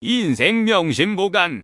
인생 명심보관.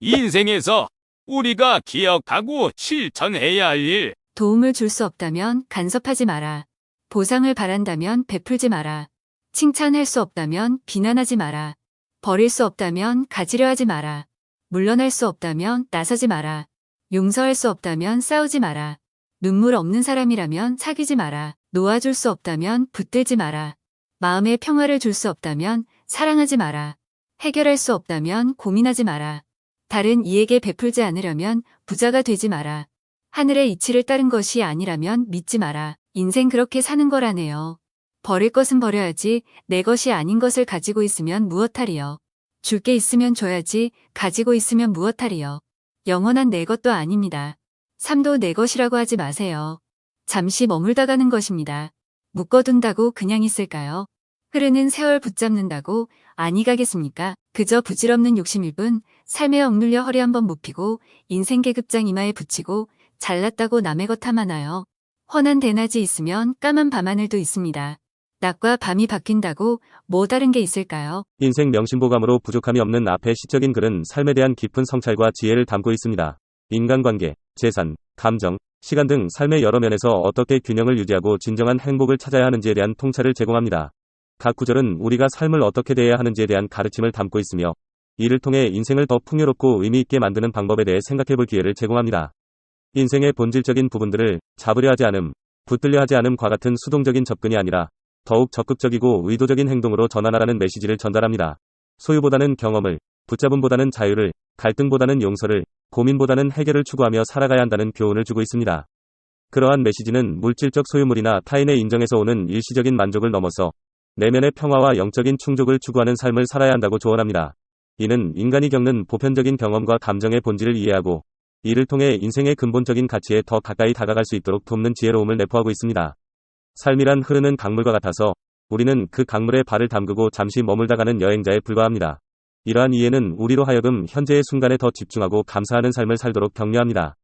인생에서 우리가 기억하고 실천해야 할 일. 도움을 줄 수 없다면 간섭하지 마라. 보상을 바란다면 베풀지 마라. 칭찬할 수 없다면 비난하지 마라. 버릴 수 없다면 가지려 하지 마라. 물러날 수 없다면 나서지 마라. 용서할 수 없다면 싸우지 마라. 눈물 없는 사람이라면 사귀지 마라. 놓아줄 수 없다면 붙들지 마라. 마음에 평화를 줄 수 없다면 사랑하지 마라. 해결할 수 없다면 고민하지 마라. 다른 이에게 베풀지 않으려면 부자가 되지 마라. 하늘의 이치를 따른 것이 아니라면 믿지 마라. 인생 그렇게 사는 거라네요. 버릴 것은 버려야지 내 것이 아닌 것을 가지고 있으면 무엇하리요. 줄 게 있으면 줘야지 가지고 있으면 무엇하리요. 영원한 내 것도 아닙니다. 삶도 내 것이라고 하지 마세요. 잠시 머물다 가는 것입니다. 묶어둔다고 그냥 있을까요? 흐르는 세월 붙잡는다고 아니 가겠습니까? 그저 부질없는 욕심일 뿐 삶에 억눌려 허리 한번 못 피고 인생 계급장 이마에 붙이고 잘났다고 남의 것 탐하나요? 훤한 대낮이 있으면 까만 밤하늘도 있습니다. 낮과 밤이 바뀐다고 뭐 다른 게 있을까요? 인생 명심보감으로 부족함이 없는 앞의 시적인 글은 삶에 대한 깊은 성찰과 지혜를 담고 있습니다. 인간관계, 재산, 감정, 시간 등 삶의 여러 면에서 어떻게 균형을 유지하고 진정한 행복을 찾아야 하는지에 대한 통찰을 제공합니다. 각 구절은 우리가 삶을 어떻게 대해야 하는지에 대한 가르침을 담고 있으며 이를 통해 인생을 더 풍요롭고 의미 있게 만드는 방법에 대해 생각해 볼 기회를 제공합니다. 인생의 본질적인 부분들을 잡으려 하지 않음, 붙들려 하지 않음과 같은 수동적인 접근이 아니라 더욱 적극적이고 의도적인 행동으로 전환하라는 메시지를 전달합니다. 소유보다는 경험을, 붙잡음보다는 자유를, 갈등보다는 용서를, 고민보다는 해결을 추구하며 살아가야 한다는 교훈을 주고 있습니다. 그러한 메시지는 물질적 소유물이나 타인의 인정에서 오는 일시적인 만족을 넘어서 내면의 평화와 영적인 충족을 추구하는 삶을 살아야 한다고 조언합니다. 이는 인간이 겪는 보편적인 경험과 감정의 본질을 이해하고 이를 통해 인생의 근본적인 가치에 더 가까이 다가갈 수 있도록 돕는 지혜로움을 내포하고 있습니다. 삶이란 흐르는 강물과 같아서 우리는 그 강물에 발을 담그고 잠시 머물다 가는 여행자에 불과합니다. 이러한 이해는 우리로 하여금 현재의 순간에 더 집중하고 감사하는 삶을 살도록 격려합니다.